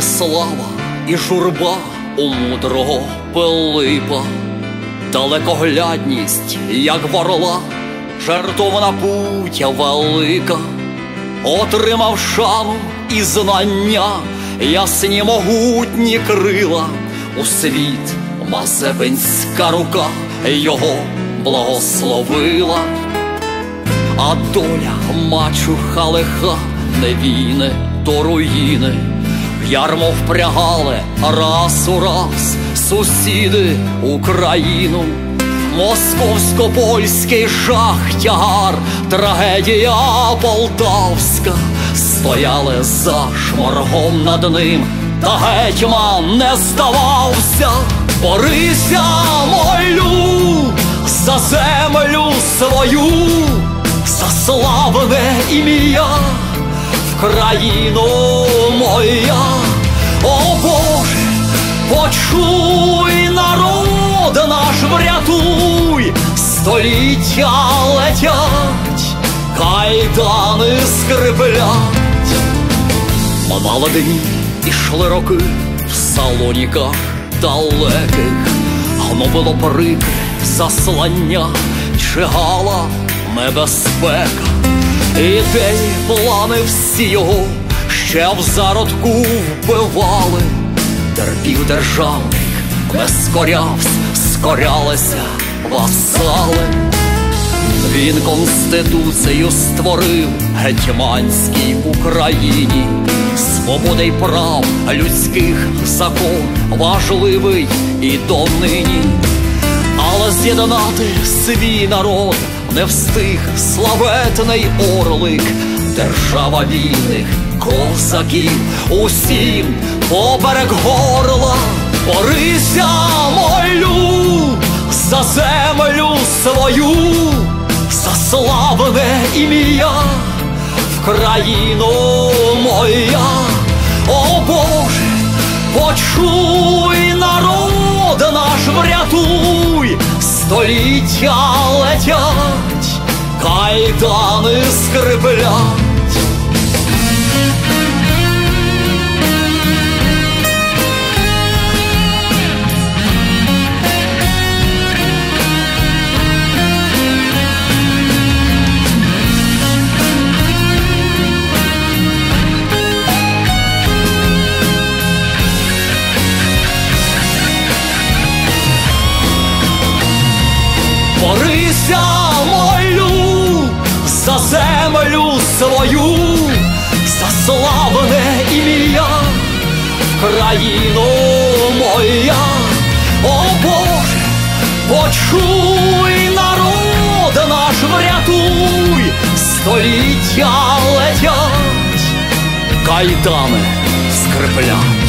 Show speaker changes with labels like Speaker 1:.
Speaker 1: слава і журба у мудрого Пилипа, далекоглядність, як ворла, жертовна путь велика, отримав шану і знання, ясні могутні крила, у світ Мазепинська рука його благословила, а доля мачуха лиха не війни, то руїни, в ярмо впрягали раз у раз сусіди Україну. Московсько-польський жах тягар, трагедія полтавська, стояли за шморгом над ним, та гетьман не здавався, борися, молю, за землю свою, за славне ім'я, в країну моя, почуй народ наш врятуй, століття летять, кайдани скриплять. Молоді ішли роки в салоніках далеких, воно було прикре заслання, чигала небезпека, ідеї, плани всі його ще в зародку вбивали, терпів державник, скорявсь, скорялися васали. Він конституцію створив гетьманській Україні, свободи й прав людських закон важливий і донині, але з'єднати свій народ не встиг славетний орлик, держава вільних козаків, усім поперек горла, борися, молю, за землю свою за славне ім'я в країну моя, о Боже, почуй народ наш врятуй, століття летять, кайдани скриплять. Борися, свою, за славне ім'я, країну моя, о Боже, почуй народ наш врятуй, століття летять, кайдами скриплять.